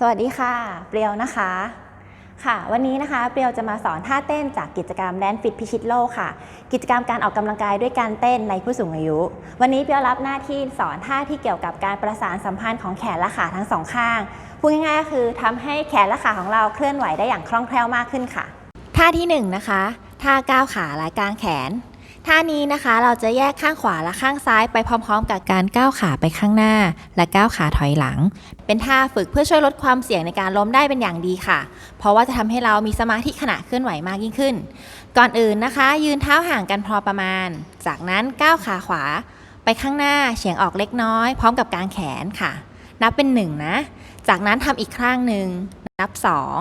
สวัสดีค่ะ เปรียวนะคะ ค่ะ วันนี้นะคะ เปรียวจะมาสอนท่าเต้นจากกิจกรรมแดนฟิตพิชิตโลกค่ะ กิจกรรมการออกกำลังกายด้วยการเต้นในผู้สูงอายุ วันนี้เปรียวรับหน้าที่สอนท่าที่เกี่ยวกับการประสานสัมพันธ์ของแขนและขาทั้งสองข้าง พูดง่ายๆก็คือทำให้แขนและขาของเราเคลื่อนไหวได้อย่างคล่องแคล่วมากขึ้นค่ะ ท่าที่หนึ่งนะคะ ท่าก้าวขาและกางแขน ท่านี้นะคะเราจะแยกข้างขวาและข้างซ้ายไปพร้อมๆ กับการก้าวขาไปข้างหน้า และก้าวขาถอยหลัง เป็นท่าฝึกเพื่อช่วยลดความเสี่ยงในการล้มได้เป็นอย่างดีค่ะ เพราะว่าจะทำให้เรามีสมาธิขณะเคลื่อนไหวมากยิ่งขึ้น ก่อนอื่นนะคะ ยืนเท้าห่างกันพอประมาณ จากนั้นก้าวขาขวา ไปข้างหน้าเฉียงออกเล็กน้อย พร้อมกับกางแขนค่ะ นับเป็นหนึ่งนะจากนั้นทำอีกครั้งหนึ่งนับสอง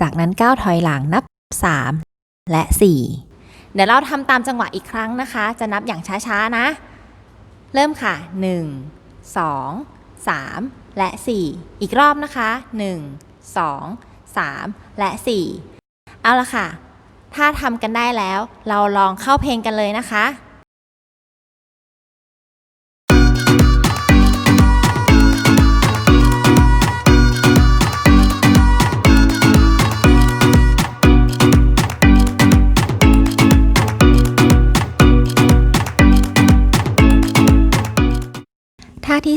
จากนั้นก้าวถอยหลังนับสามและสี่ เดี๋ยวเราทำตามจังหวะอีกครั้งนะคะ จะนับอย่างช้าๆนะ เริ่มค่ะ 1 2 3 และ 4 อีกรอบนะคะ 1 2 3 และ 4 เอาละค่ะ ถ้าทำกันได้แล้ว เราลองเข้าเพลงกันเลยนะคะ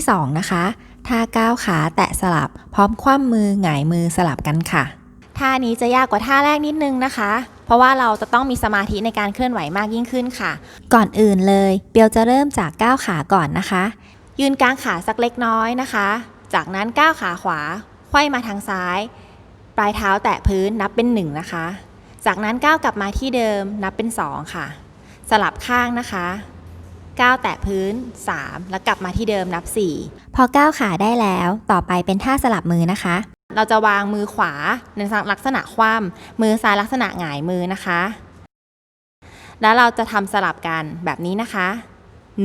ท่าที่2นะคะท่าก้าวขาแตะสลับพร้อมคว่ำมือหงายมือสลับกันค่ะท่านี้จะยากกว่าท่าแรกนิดนึงนะคะ เพราะว่าเราจะต้องมีสมาธิในการเคลื่อนไหวมากยิ่งขึ้นค่ะ ก่อนอื่นเลยเปียวจะเริ่มจากก้าวขาก่อนนะคะ ยืนกลางขาสักเล็กน้อยนะคะ จากนั้นก้าวขาขวาไขว้มาทางซ้าย ปลายเท้าแตะพื้นนับเป็นหนึ่งนะคะ จากนั้นก้าวกลับมาที่เดิมนับเป็นสองค่ะ สลับข้างนะคะ ก้าวแตะพื้น 3 แล้วกลับมาที่เดิมนับ 4 พอก้าวขาได้แล้วต่อไปเป็นท่าสลับมือนะคะ เราจะวางมือขวาในลักษณะคว่ำมือซ้ายลักษณะหงายมือนะคะ แล้วเราจะทำสลับกันแบบนี้นะคะ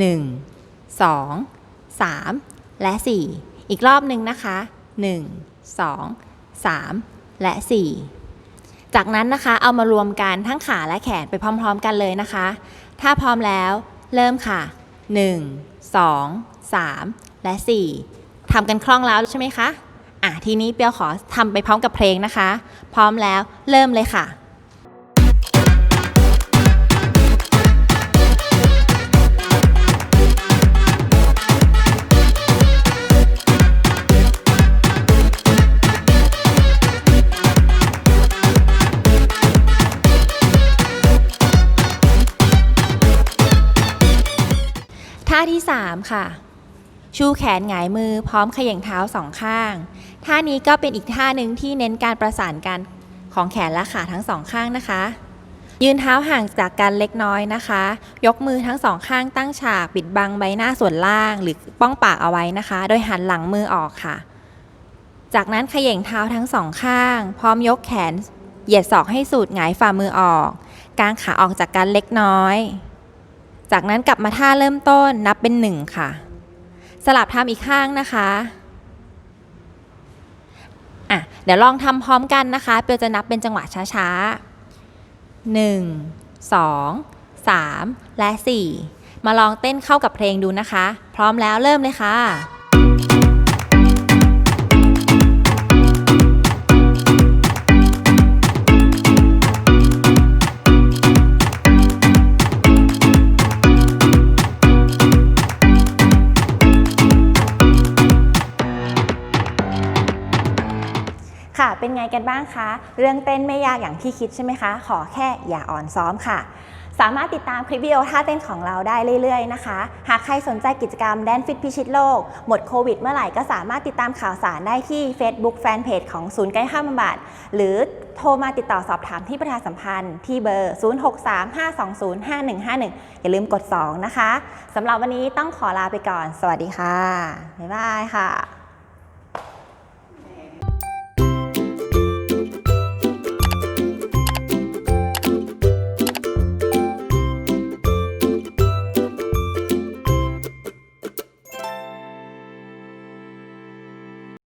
1 2 3 และ 4 อีกรอบหนึ่งนะคะ 1 2 3 และ 4 จากนั้นนะคะเอามารวมกันทั้งขาและแขนไปพร้อม ๆ กันเลยนะคะ ถ้าพร้อมแล้ว เริ่มค่ะ 1 2 3 และ 4ทำกันคล่องแล้วใช่ไหมคะ อะ ทีนี้เปียวขอทำไปพร้อมกับเพลงนะคะ พร้อมแล้วเริ่มเลยค่ะาที่ 3 ค่ะ ชูแขนหงายมือพร้อมขย่งเท้าสองข้าง ท่านี้ก็เป็นอีกท่าหนึ่งที่เน้นการประสานกันของแขนและขาทั้งสองข้างนะคะ ยืนเท้าห่างจากกันเล็กน้อยนะคะ ยกมือทั้งสองข้างตั้งฉากปิดบังใบหน้าส่วนล่าง หรือป้องปากเอาไว้นะคะ โดยหันหลังมือออกค่ะ จากนั้นขย่งเท้าทั้งสองข้าง พร้อมยกแขน เหยียดศอกให้สุดหงายฝ่ามือออก กางขาออกจากกันเล็กน้อย จากนั้นกลับมาท่าเริ่มต้นนับเป็นหนึ่งค่ะ สลับทำอีกข้างนะคะอะเดี๋ยวลองทำพร้อมกันนะคะ เปียวจะนับเป็นจังหวะช้าๆหนึ่งสองสามและสี่มาลองเต้นเข้ากับเพลงดูนะคะ พร้อมแล้วเริ่มเลยค่ะ ค่ะ เป็นไงกันบ้างคะ เรื่องเต้นไม่ยากอย่างที่คิดใช่ไหมคะ ขอแค่อย่าอ่อนซ้อมค่ะ สามารถติดตามคลิปวิดีโอท่าเต้นของเราได้เรื่อยๆนะคะ หากใครสนใจกิจกรรมแดนฟิตพิชิตโลก หมดโควิดเมื่อไหร่ก็สามารถติดตามข่าวสารได้ที่ Facebook Fanpage ของศูนย์ใกล้ห้ามบำบัดหรือโทรมาติดต่อสอบถามที่ประชาสัมพันธ์ที่เบอร์ 0635205151 อย่าลืมกด 2 นะคะ สำหรับวันนี้ต้องขอลาไปก่อน สวัสดีค่ะ บ๊ายบายค่ะ